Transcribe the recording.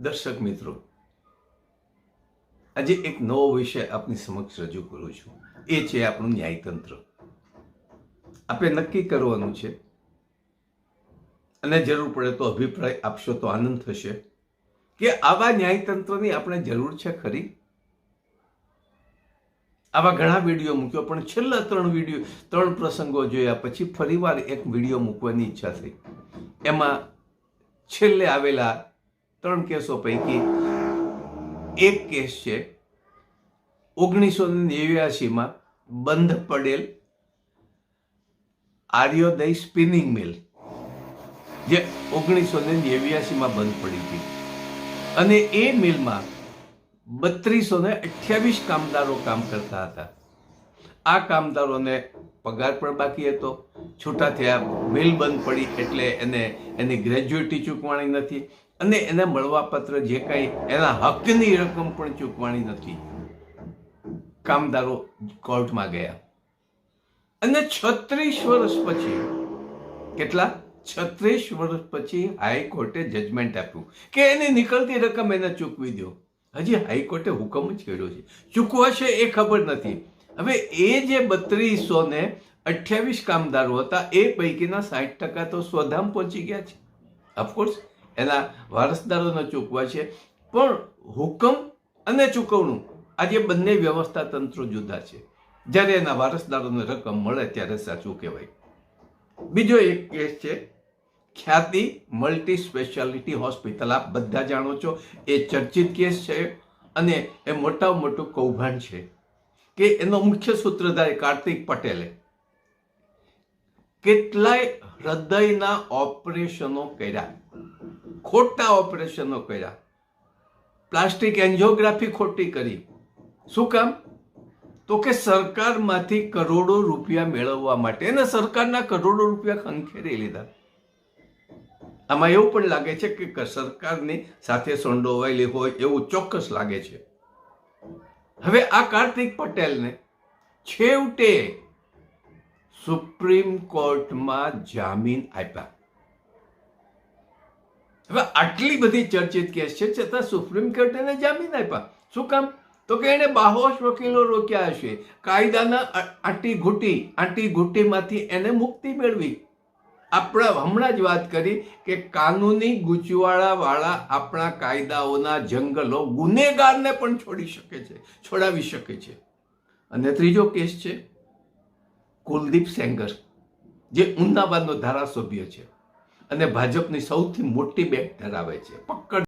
દર્શક મિત્રો, આજે એક નવો વિષય આપની સમક્ષ રજૂ કરું છું. એ છે આપણું ન્યાયતંત્ર. આપણે નક્કી કરવાનું છે. અને જરૂર પડે તો અભિપ્રાય આપશો તો આનંદ થશે કે આવા ન્યાયતંત્રની આપણે જરૂર છે ખરી? આવા ઘણા વીડિયો મૂક્યો, પણ છેલ્લા ત્રણ વીડિયો, ત્રણ પ્રસંગો જોયા પછી ફરીવાર એક વીડિયો મૂકવાની ઈચ્છા થઈ. એમાં છેલ્લે આવેલા ત્રણ કેસો પૈકી એક કેસ છે ઓગણીસો નેવ્યાસીમાં બંધ પડેલ આર્યોદય સ્પિનિંગ મિલ જે ઓગણીસો ને નેવ્યાસીમાં બંધ પડી હતી. અને એ મિલમાં બત્રીસો ને અઠ્યાવીસ કામદારો કામ કરતા હતા. આ કામદારોને પગાર પણ બાકી હતો. છૂટા થયા મિલ બંધ પડી એટલે એને એની ગ્રેજ્યુએટી ચૂકવાણી નથી. અને એને મળવાપત્ર જે કાંઈ, એના હકની રકમ પણ ચૂકવાની નથી. કામદારો કોર્ટમાં ગયા. અને છત્રીસ વર્ષ પછી, કેટલા? છત્રીસ વર્ષ પછી હાઈકોર્ટે જજમેન્ટ આપ્યું કે એની નીકળતી રકમ એને ચૂકવી દો. હજી હાઈકોર્ટે હુકમ જ કર્યો છે. ચૂકવાશે એ ખબર નથી. હવે એ જે બત્રીસો ને અઠ્યાવીસ કામદારો હતા, એ પૈકીના સાઠ ટકા તો સ્વધામ પહોંચી ગયા છે. ઓફકોર્સ એના વારસદારોને ચૂકવા છે. પણ હુકમ અને ચૂકવણું આજે બંને વ્યવસ્થા તંત્રો જુદા છે. જ્યારે એના વારસદારોને રકમ મળે ત્યારે સાચું કહેવાય. બીજો એક કેસ છે, ખ્યાતિ મલ્ટી સ્પેશિયાલિટી હોસ્પિટલ. આપ બધા જાણો છો, એ ચર્ચિત કેસ છે અને એ મોટામાં મોટું કૌભાંડ છે. કે એનો મુખ્ય સૂત્રધાર કાર્તિક પટેલે કેટલાય હૃદયના ઓપરેશનો કર્યા. ખોટા ઓપરેશનો કર્યા. પ્લાસ્ટિક એન્જિયોગ્રાફી ખોટી કરી. શું કામ? તો કે સરકારમાંથી કરોડો રૂપિયા મેળવવા માટે અને સરકારના કરોડો રૂપિયા ખંખેરી લીધા. આમાં એવું પણ લાગે છે કે સરકારની સાથે સંડોવાયેલી હોય એવું ચોક્કસ લાગે છે. હવે આ કાર્તિક પટેલને છેવટે સુપ્રીમ કોર્ટમાં જામીન આપ્યા. હવે આટલી બધી ચર્ચિત કેસ છે, છતાં સુપ્રીમ કોર્ટે એને જામીન આપ્યા. શું કામ? તો કે એને બાહોશ વકીલો રોક્યા હશે. કાયદાના આંટી ઘૂંટી આંટી ઘૂંટીમાંથી એને મુક્તિ મેળવી. આપણે હમણાં જ વાત કરી કે કાનૂની ગૂંચવાળાવાળા આપણા કાયદાઓના જંગલો ગુનેગારને પણ છોડી શકે છે, છોડાવી શકે છે. અને ત્રીજો કેસ છે કુલદીપ સેંગર જે ઉમદાવાદનો ધારાસભ્ય છે અને ભાજપની સૌથી મોટી બેંક ધરાવે છે. પકડ